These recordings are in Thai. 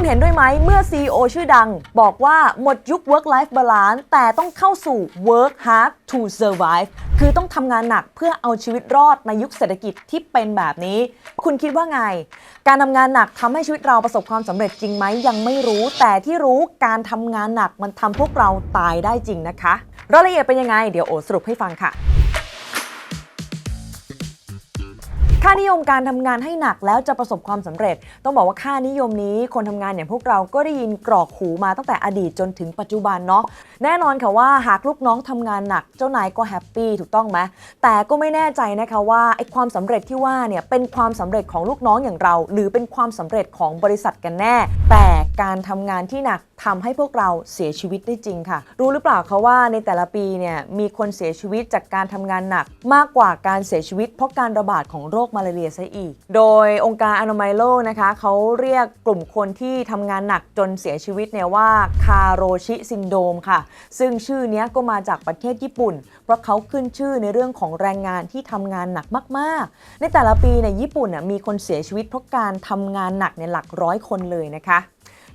คุณเห็นด้วยไหมเมื่อ CEO ชื่อดัง บอกว่าหมดยุค work life balance แต่ต้องเข้าสู่ work hard to survive คือต้องทำงานหนักเพื่อเอาชีวิตรอดในยุคเศรษฐกิจที่เป็นแบบนี้ คุณคิดว่าไง การทำงานหนักทำให้ชีวิตเราประสบความสำเร็จจริงไหมยังไม่รู้ แต่ที่รู้การทำงานหนักมันทำพวกเราตายได้จริงนะคะ รายละเอียดเป็นยังไง เดี๋ยวโอสรุปให้ฟังค่ะ ค่านิยมการทำงานให้หนักแล้วจะประสบความสำเร็จ ต้องบอกว่าค่านิยมนี้คนทำงานอย่างพวกเราก็ได้ยินกรอกหูมาตั้งแต่อดีตจนถึงปัจจุบันเนาะแน่นอนค่ะว่าหากลูกน้องทำงานหนักเจ้านายก็แฮปปี้ถูกต้องไหมแต่ก็ไม่แน่ใจนะคะว่าไอ้ความสำเร็จที่ว่าเนี่ยเป็นความสำเร็จของลูกน้องอย่างเรา หรือเป็นความสำเร็จของบริษัทกันแน่ แต่การทำงานที่หนักทำให้พวกเราเสียชีวิตได้จริงค่ะ รู้หรือเปล่าคะว่าในแต่ละปีเนี่ยมีคนเสียชีวิตจากการทำงานหนัก มากกว่าการเสียชีวิตเพราะการระบาดของโรคมาลาเรียซะอีก โดยองค์การอนามัยโลกนะคะเขาเรียกกลุ่มคนที่ทำงานหนักจนเสียชีวิตเนี่ยว่าคาโรชิซินโดมค่ะ ซึ่งชื่อเนี้ยก็มาจากประเทศญี่ปุ่น เพราะเขาขึ้นชื่อในเรื่องของแรงงานที่ทำงานหนักมาก ๆ ในแต่ละปีเนี่ยญี่ปุ่นมีคนเสียชีวิตเพราะการทำงานหนักเนี่ยหลักร้อยคนเลยนะคะ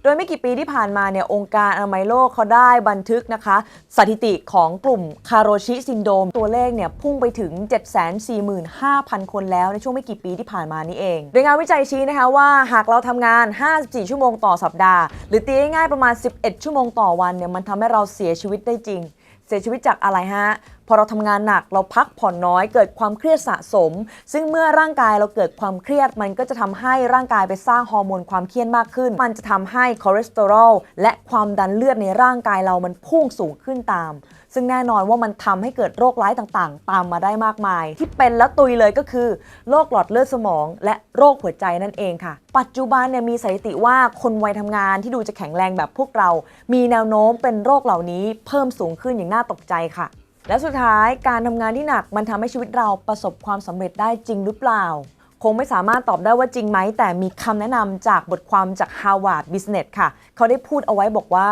โดยไม่กี่ปีที่ผ่านมาเนี่ยองค์การอนามัยโลกเขาได้บันทึกนะคะ สถิติของกลุ่มคาโรชิซินโดม ตัวเลขเนี่ยพุ่งไปถึง 745,000 คนแล้วในช่วงไม่กี่ปีที่ผ่านมานี้เอง โดยงานวิจัยชี้นะคะว่าหากเราทำงาน 54 ชั่วโมงต่อสัปดาห์ หรือตีง่ายๆประมาณ 11 ชั่วโมงต่อวันเนี่ยมันทำให้เราเสียชีวิตได้จริง เสียชีวิตจากอะไรฮะ อเราทำงานหนักเราพักผ่อนน้อย เกิดความเครียดสะสม ซึ่งเมื่อร่างกายเราเกิดความเครียดมันก็จะทำให้ร่างกายไปสร้างฮอร์โมนความเครียดมากขึ้น มันจะทำให้คอเลสเตอรอลและความดันเลือดในร่างกายเรามันพุ่งสูงขึ้นตาม ซึ่งแน่นอนว่ามันทำให้เกิดโรคร้ายต่างๆ ตามมาได้มากมาย ที่เป็นแล้วตุยเลยก็คือโรคหลอดเลือดสมอง และโรคหัวใจนั่นเองค่ะ ปัจจุบันเนี่ยมีสถิติว่าคนวัยทำงานที่ดูจะแข็งแรงแบบพวกเรา มีแนวโน้มเป็นโรคเหล่านี้เพิ่มสูงขึ้นอย่างน่าตกใจค่ะ และสุดท้ายการทำงานที่หนักมันทำให้ชีวิตเราประสบความสำเร็จได้จริงหรือเปล่า คงไม่สามารถตอบได้ว่าจริงไหม แต่มีคำแนะนำจากบทความจาก Harvard Business ค่ะ เขาได้พูดเอาไว้บอกว่า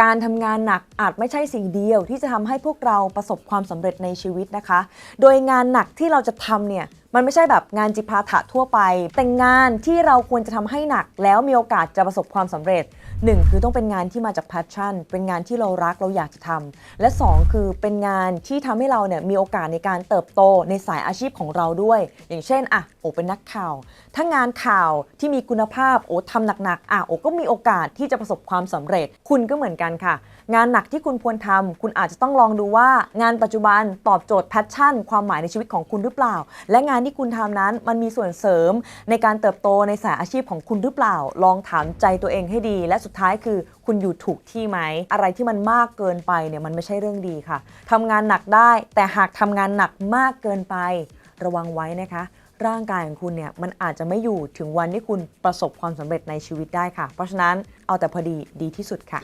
การทำงานหนักอาจไม่ใช่สิ่งเดียว ที่จะทำให้พวกเราประสบความสำเร็จในชีวิตนะคะ โดยงานหนักที่เราจะทำเนี่ย มันไม่ใช่แบบงานจิปาถะทั่วไป แต่งานที่เราควรจะทำให้หนัก แล้วมีโอกาสจะประสบความสำเร็จหนึ่งคือต้องเป็นงานที่มาจาก passion เป็นงานที่เรารักเราอยากจะทำและสองคือเป็นงานที่ทำให้เราเนี่ยมีโอกาสในการเติบโตในสายอาชีพของเราด้วย อย่างเช่นอะโอเป็นนักข่าว ถ้างานข่าวที่มีคุณภาพโอทำหนักๆอะโอก็มีโอกาสที่จะประสบความสำเร็จ คุณก็เหมือนกันค่ะ งานหนักที่คุณควรทำคุณอาจจะต้องลองดูว่า งานปัจจุบันตอบโจทย์แพชชั่น ความหมายในชีวิตของคุณหรือเปล่า และงานที่คุณทำนั้น มันมีส่วนเสริมในการเติบโตในสายอาชีพของคุณหรือเปล่า ลองถามใจตัวเองให้ดี และสุดท้ายคือคุณอยู่ถูกที่ไหม อะไรที่มันมากเกินไปเนี่ยมันไม่ใช่เรื่องดีค่ะทำงานหนักได้ แต่หากทำงานหนักมากเกินไประวังไว้นะคะร่างกายของคุณเนี่ยมันอาจจะไม่อยู่ถึงวันที่คุณประสบความสำเร็จในชีวิตได้ค่ะ เพราะฉะนั้นเอาแต่พอดีดีที่สุดค่ะ